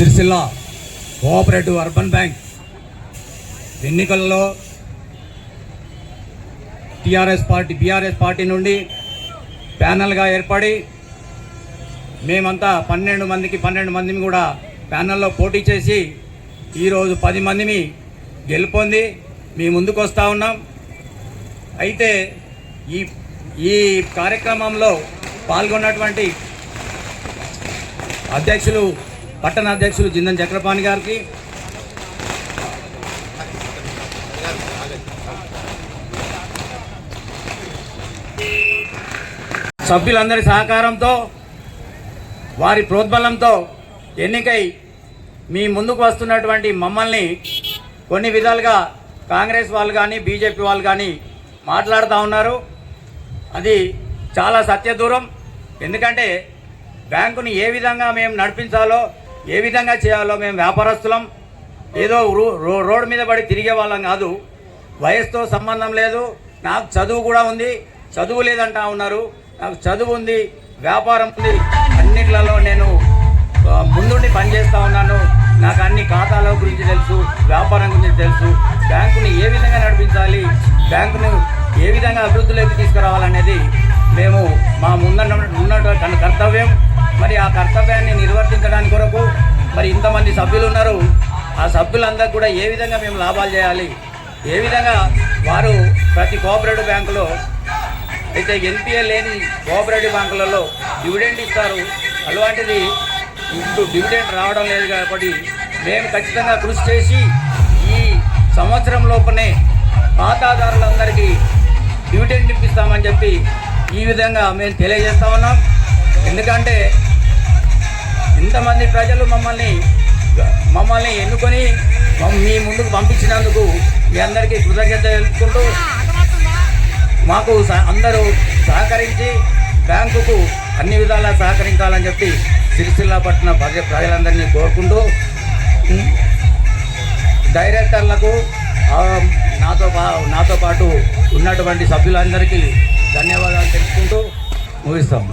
Sircilla cooperative urban bank ఎన్నికల్లో TRS party BRS party నుండి ప్యానల్గా ఏర్పడి మేమంతా పన్నెండు మందికి పన్నెండు మందిని కూడా ప్యానల్లో పోటీ చేసి ఈరోజు పది మందిని గెలుపొంది మీ ముందుకు వస్తూ ఉన్నాం. అయితే ఈ ఈ కార్యక్రమంలో పాల్గొన్నటువంటి అధ్యక్షులు పట్టణ అధ్యక్షులు జిందన్ చక్రపాణి గారికి. సభ్యులందరి సహకారంతో వారి ప్రోద్బలంతో ఎన్నికై మీ ముందుకు వస్తున్నటువంటి మమ్మల్ని కొన్ని విధాలుగా కాంగ్రెస్ వాళ్ళు కానీ బీజేపీ వాళ్ళు కానీ మాట్లాడుతూ ఉన్నారు. అది చాలా సత్యదూరం. ఎందుకంటే బ్యాంకుని ఏ విధంగా మేము నడిపించాలో ఏ విధంగా చేయాలో మేము వ్యాపారస్తులం. ఏదో రో- రో- రోడ్డు మీద పడి తిరిగే వాళ్ళం కాదు. వయసుతో సంబంధం లేదు. నాకు చదువు కూడా ఉంది. చదువు లేదంటా ఉన్నారు. నాకు చదువు ఉంది. వ్యాపారం ఉంది. అన్నిట్లలో నేను ముందుండి పనిచేస్తూ ఉన్నాను. నాకు అన్ని ఖాతాల గురించి తెలుసు. వ్యాపారం గురించి తెలుసు. బ్యాంకుని ఏ విధంగా నడిపించాలి? బ్యాంకును ఏ విధంగా అభివృద్ధిలోకి తీసుకురావాలనేది మేము మా ముందు ఉన్నటువంటి కర్తవ్యం. మరి ఆ కర్తవ్యాన్ని నిర్వర్తించడానికి కొరకు మరి ఇంతమంది సభ్యులు ఉన్నారు ఆ సభ్యులందరూ కూడా ఏ విధంగా మేము లాభాలు చేయాలి? ఏ విధంగా వారు ప్రతి కోఆపరేటివ్ బ్యాంకులో అయితే ఎన్పిఏ లేని కోఆపరేటివ్ బ్యాంకులలో డివిడెండ్ ఇస్తారు? అలాంటిది ఇప్పుడు డివిడెండ్ రావడం లేదు కాబట్టి మేము ఖచ్చితంగా కృషి చేసి ఈ సంవత్సరం లోపనే ఖాతాదారులందరికీ డివిడెండ్ ఇప్పిస్తామని చెప్పి ఈ విధంగా మేము తెలియజేస్తా ఉన్నాం. ఎందుకంటే ఇంతమంది ప్రజలు మమ్మల్ని మమ్మల్ని ఎన్నుకొని మీ ముందుకు పంపించినందుకు మీ అందరికీ కృతజ్ఞత తెలుపుకుంటూ మాకు సహ- అందరూ సహకరించి బ్యాంకుకు అన్ని విధాలా సహకరించాలని చెప్పి సిరిసిల్ల పట్టణ ప్రజ ప్రజలందరినీ కోరుకుంటూ డైరెక్టర్లకు నాతో పా నాతో పాటు ఉన్నటువంటి సభ్యులందరికీ ధన్యవాదాలు తెలుపుకుంటూ ముగిస్తాము.